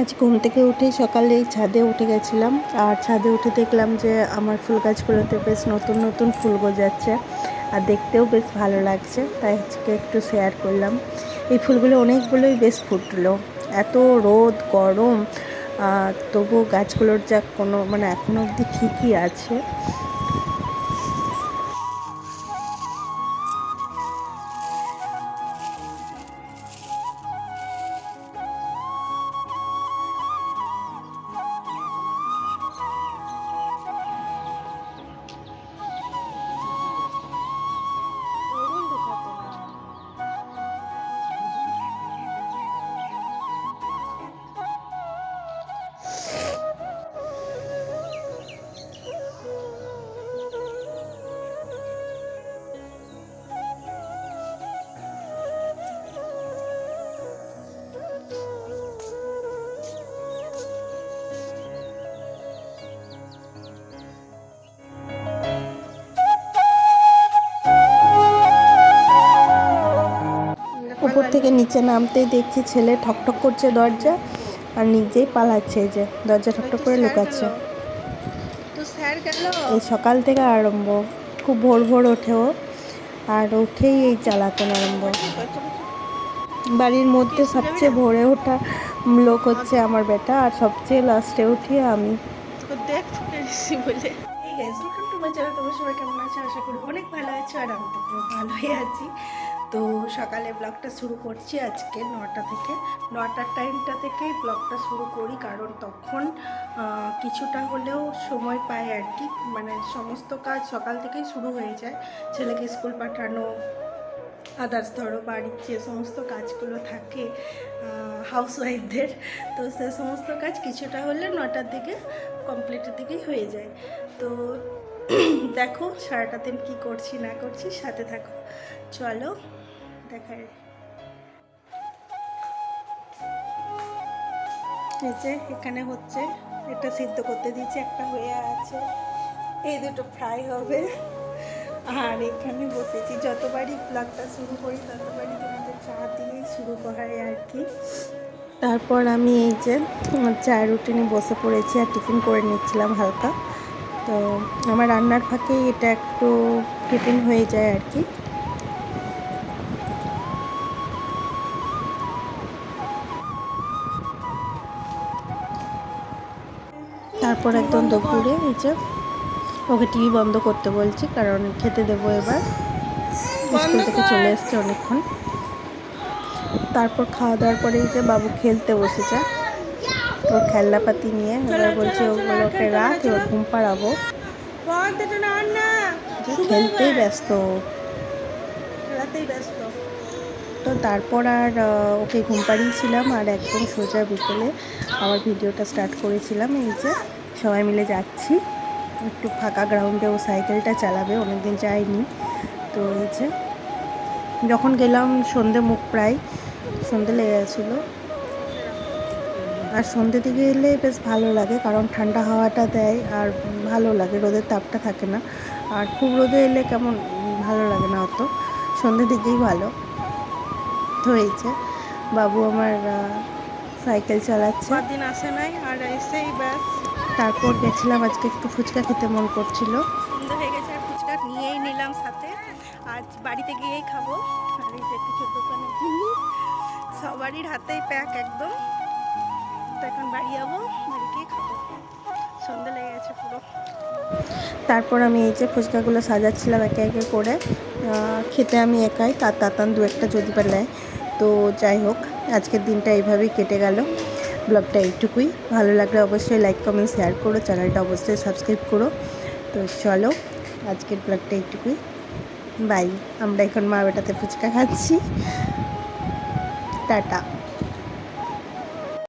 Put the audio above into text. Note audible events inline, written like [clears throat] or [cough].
আজ ঘুম থেকে উঠে সকালেই ছাদে উঠে গেছিলাম। আর ছাদে উঠে দেখলাম যে আমার ফুল গাছগুলোতে বেশ নতুন নতুন ফুল গজাচ্ছে আর দেখতেও বেশ ভালো লাগছে। তাই আজকে একটু শেয়ার করলাম। এই ফুলগুলো অনেকগুলোই বেশ ফুটলো। এত রোদ, গরম তবুও গাছগুলোর যা কোনো মানে এখনও অবধি ঠিকই আছে। উপর থেকে নিচে নামতেই দেখছি ছেলে ঠকঠক করছে দরজা আর নিজেই পালাচ্ছে এই যে দরজা ঠকঠক করে লুকাচ্ছে। এই সকাল থেকে আরম্ভ খুব ভোর ভোর ওঠেও আর উঠেই এই চালাতেন আরম্ভ। বাড়ির মধ্যে সবচেয়ে ভোরে ওঠা লোক হচ্ছে আমার বেটা আর সবচেয়ে লাস্টে উঠি আমি। বলে। তোমার সবাই কেমন আছে? আশা করি অনেক ভালো আছো আর আমি তো ভালোই আছি। তো সকালে ব্লগটা শুরু করছি আজকে নটা থেকে। নটার টাইমটা থেকেই ব্লগটা শুরু করি, কারণ তখন কিছুটা হলেও সময় পাই আর কি। মানে সমস্ত কাজ সকাল থেকেই শুরু হয়ে যায়। ছেলেকে স্কুল পাঠানো আদার্স ধরো বাড়ির যে সমস্ত কাজগুলো থাকে হাউস ওয়াইফদের তো সে সমস্ত কাজ কিছুটা হলে নটার দিকে কমপ্লিটের দিকেই হয়ে যায়। তো [clears throat] দেখো সারাটা দিন কী করছি না করছি, সাথে থাকো। চলো। দেখায়। যে এখানে হচ্ছে এটা সিদ্ধ করতে দিয়েছি, একটা হয়ে আছে। এই দুটো ফ্রাই হবে। আর এখানে বসেছি, যতবারই ব্লগটা শুরু করি, ততবারই তোমাদের চা দিয়েই শুরু করাই আর কি। তারপর আমি এই যে চা রুটিনে বসে পড়েছি আর টিফিন করে নিচ্ছিলাম হালকা। তো আমার রান্নার ফাঁকেই এটা একটু টিফিন হয়ে যায় আর কি। তারপর একদম দুপুরে এই যে ওকে টিভি বন্ধ করতে বলছি কারণ খেতে দেবো এবার। স্কুল থেকে চলে এসছে অনেকক্ষণ। তারপর খাওয়া দাওয়ার পরে এই যে বাবু খেলতে বসেছে ওর খেলনাপাতি নিয়ে। এবার বলছে ওগুলোকে রাখ এবার ঘুম পাড়াবো। খেলতেই ব্যস্ত। ব্যস্ত। তো তারপর আর ওকে ঘুম পাড়িয়েছিলাম আর একদম সোজা বিকেলে আবার ভিডিওটা স্টার্ট করেছিলাম এই যে। সবাই মিলে যাচ্ছি। একটু ফাঁকা গ্রাউন্ডে ও সাইকেলটা চালাবে, অনেকদিন যায়নি। তো যে, যখন গেলাম সন্ধে মুখ প্রায়, সন্ধে লেগে গেছিল। আর সন্ধ্যে দিকে এলে বেশ ভালো লাগে, কারণ ঠান্ডা হাওয়াটা দেয় আর ভালো লাগে, রোদের তাপটা থাকে না। আর খুব রোদে এলে কেমন ভালো লাগে না অত। সন্ধ্যের দিকেই ভালো। হয়েছে বাবু আমার সাইকেল চালাচ্ছে। কদিন আসে নাই, আর এসেই ব্যাস। তারপর গেছিলাম আজকে একটু ফুচকা খেতে মন করছিল। সন্ধে হয়ে গেছে ফুচকা নিয়েই নিলাম সাথে। আজ বাড়িতে গিয়েই খাব। আর এই যে কিছু দোকানের জিনিস সবারই হাতেই প্যাক একদম। তো এখন বাড়ি যাব বাড়ি গিয়ে খাব। সন্ধে লেগে গেছে পুরো। তারপর আমি এই যে ফুচকাগুলো সাজাচ্ছিলাম একে একে করে। খেতে আমি একাই তার তাতান দু একটা যদি নেয় তো যাই হোক আজকের দিনটা এইভাবেই কেটে গেল। ব্লগটা এইটুকুই। ভালো লাগলে অবশ্যই লাইক কমেন্ট শেয়ার করো চ্যানেলটা অবশ্যই সাবস্ক্রাইব করো। তো চলো, আজকের ব্লগটা এইটুকুই। বাই আমরা এখন মা বেটাতে ফুচকা খাচ্ছি। টাটা।